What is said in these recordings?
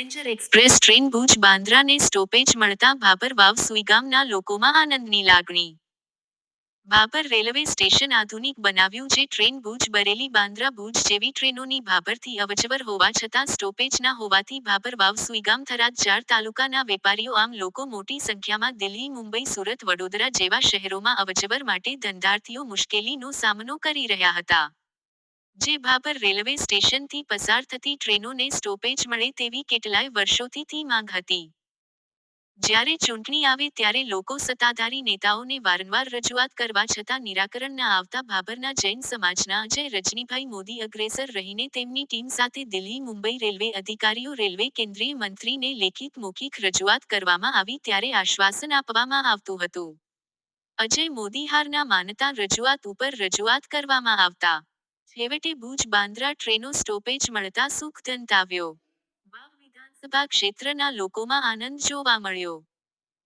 Passenger express train Bhuj બાંદ્રાને stoppage મળતા ભાભર વાવ સુઈગામના લોકોમાં આનંદની લાગણી. ભાભર રેલવે સ્ટેશન આધુનિક બનાવ્યું જે ટ્રેન ભુજ, બરેલી, બાંદ્રા ભુજ જેવી ટ્રેનોની ભાભરથી અવચવર હોવા છતાં સ્ટોપેજ ના હોવાથી ભાભર વાવ સુઈગામ થરાદ ચાર તાલુકાના વેપારીઓ આમ લોકો મોટી સંખ્યામાં દિલ્હી, મુંબઈ, સુરત, વડોદરા જેવા શહેરોમાં અવચવર માટે ધંધાર્થીઓ મુશ્કેલીનો સામનો કરી રહ્યા હતા. જે ભાભર રેલવે સ્ટેશનથી પસાર થતી ટ્રેનોને સ્ટોપેજ મળે તેવી કેટલાય વર્ષોથી થી માંગ હતી. જ્યારે ચૂંટણી આવે ત્યારે લોકો સત્તાધારી નેતાઓને વારંવાર રજૂઆત કરવા છતાં નિરાકરણ ના આવતા ભાભરના જૈન સમાજના અજય રજનીભાઈ મોદી અગ્રેસર રહીને તેમની ટીમ સાથે દિલ્હી મુંબઈ રેલવે અધિકારીઓ રેલવે કેન્દ્રીય મંત્રીને લેખિત મૌખિક રજૂઆત કરવામાં આવી ત્યારે આશ્વાસન આપવામાં આવતું હતું. અજય મોદી હારના માનતા રજૂઆત ઉપર રજૂઆત કરવામાં આવતા છેવટે ભુજ બાંદ્રા ટ્રેનો સ્ટોપેજ મળતા સુખ દંતાવ્યો વાવ વિધાનસભા ક્ષેત્રના લોકોમાં આનંદ જોવા મળ્યો.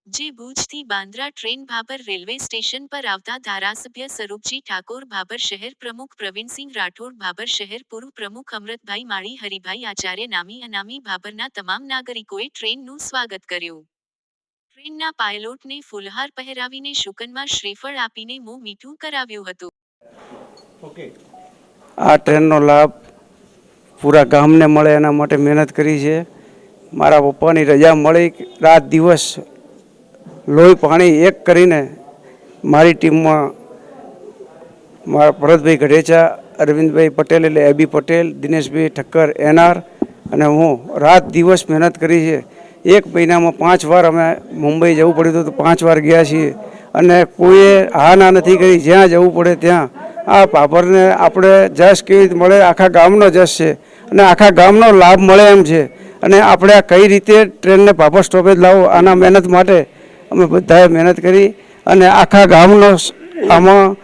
જે ભુજથી Bandra train Bhabhar railway station પર આવતા ધારાસભ્ય સ્વરૂપજી ઠાકોર ભાભર શહેર પ્રમુખ પ્રવીણસિંહ રાઠોડ, ભાભર શહેર પૂર્વ પ્રમુખ અમૃતભાઈ માળી, હરિભાઈ આચાર્ય નામી અનામી ભાભરના તમામ નાગરિકોએ ટ્રેનનું સ્વાગત કર્યું. ટ્રેનના પાયલોટને ફૂલહાર પહેરાવીને શુકનમાં શ્રીફળ આપીને મોં મીઠું કરાવ્યું હતું. ઓકે આ ટ્રેનનો લાભ પૂરા ગામને મળે એના માટે મહેનત કરી છે. મારા પપ્પાની રજા મળી, રાત દિવસ લોહી પાણી એક કરીને મારી ટીમમાં મારા ભરતભાઈ ગઢેચા, અરવિંદભાઈ પટેલ એટલે એબી પટેલ, દિનેશભાઈ ઠક્કર એનઆર અને હું રાત દિવસ મહેનત કરી છે. એક મહિનામાં પાંચ વાર અમે મુંબઈ જવું પડ્યું હતું તો પાંચ વાર ગયા છીએ. અને કોઈએ હા ના નથી કરી, જ્યાં જવું પડે ત્યાં આ પાપરને આપણે જશ કેવી રીતે મળે? આખા ગામનો જશ છે. અને આખા ગામનો લાભ મળે એમ છે. અને આપણે આ કઈ રીતે ટ્રેનને પાપર સ્ટોપેજ લાવો આના મહેનત માટે અમે બધાએ મહેનત કરી અને આખા ગામનો આમાં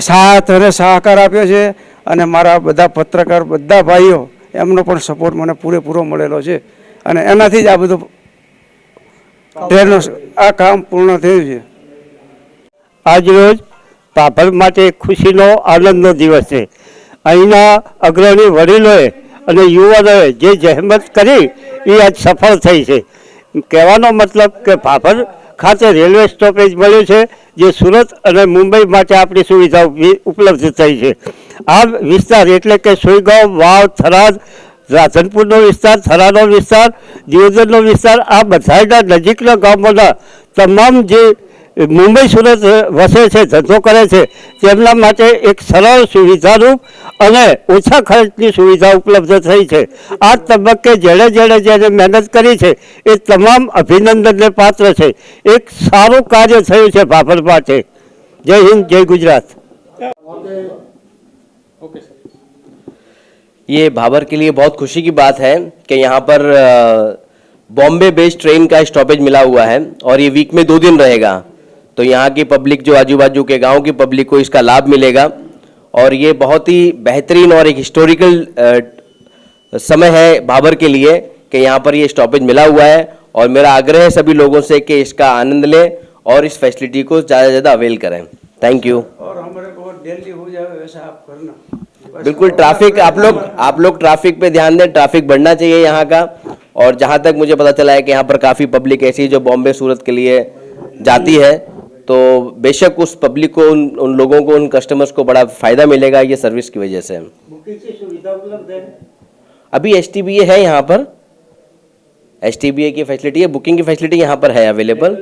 સાથ અને સહકાર આપ્યો છે. અને મારા બધા પત્રકાર, બધા ભાઈઓ, એમનો પણ સપોર્ટ મને પૂરેપૂરો મળેલો છે. અને એનાથી જ આ બધું ટ્રેનનો આ કામ પૂર્ણ થયું છે. આજરોજ પાપર માટે ખુશીનો આનંદનો દિવસ છે. અહીંના અગ્રણી વડીલોએ અને યુવાનોએ જે જહેમત કરી, એ આજ સફળ થઈ છે. કહેવાનો મતલબ કે પાભર ખાતે રેલવે સ્ટોપેજ મળ્યું છે, જે સુરત અને મુંબઈ માટે આપણી સુવિધાઓ ઉપલબ્ધ થઈ છે. આ વિસ્તાર એટલે કે સુઈગાંવ, વાવ, થરાદ, રાધનપુરનો વિસ્તાર થરાનો વિસ્તાર, દિયોદરનો વિસ્તાર, આ બધાયના નજીકના ગામોના તમામ જે મુંબઈ સુરત વસે છે ધંધો કરે છે તેમના માટે એક સરળ સુવિધારૂપ અને ઓછા ખર્ચની સુવિધા ઉપલબ્ધ થઈ છે આ તબક્કે જેણે જેણે જેને મહેનત કરી છે એ તમામ અભિનંદનને પાત્ર છે એક સારું કાર્ય થયું છે ભાભર માટે જય હિન્દ જય ગુજરાત ये भाबर के लिए बहुत खुशी की बात है कि यहाँ पर अ, बॉम्बे बेस्ड ट्रेन का स्टॉपेज मिला हुआ है और ये वीक में दो दिन रहेगा तो यहाँ की पब्लिक जो आजू बाजू के गाँव की पब्लिक को इसका लाभ मिलेगा। और ये बहुत ही बेहतरीन और एक हिस्टोरिकल समय है भाबर के लिए कि यहाँ पर ये स्टॉपेज मिला हुआ है। और मेरा आग्रह है सभी लोगों से कि इसका आनंद लें और इस फैसिलिटी को ज़्यादा से ज़्यादा अवेल करें। थैंक यू और हमारे को दिल्ली हो जाए वैसा आप करना। बिल्कुल ट्रैफ़िक आप लोग आप लोग ट्रैफ़िक पे ध्यान दें ट्रैफ़िक बढ़ना चाहिए यहाँ का। और जहाँ तक मुझे पता चला है कि यहाँ पर काफ़ी पब्लिक ऐसी जो बॉम्बे सूरत के लिए जाती है। तो बेशक उस पब्लिक को उन उन लोगों को उन कस्टमर्स को बड़ा फ़ायदा मिलेगा ये सर्विस की वजह से। अभी एस टी बी ए है यहाँ पर। एस टी बी ए की फैसिलिटी है बुकिंग की फैसिलिटी यहाँ पर है अवेलेबल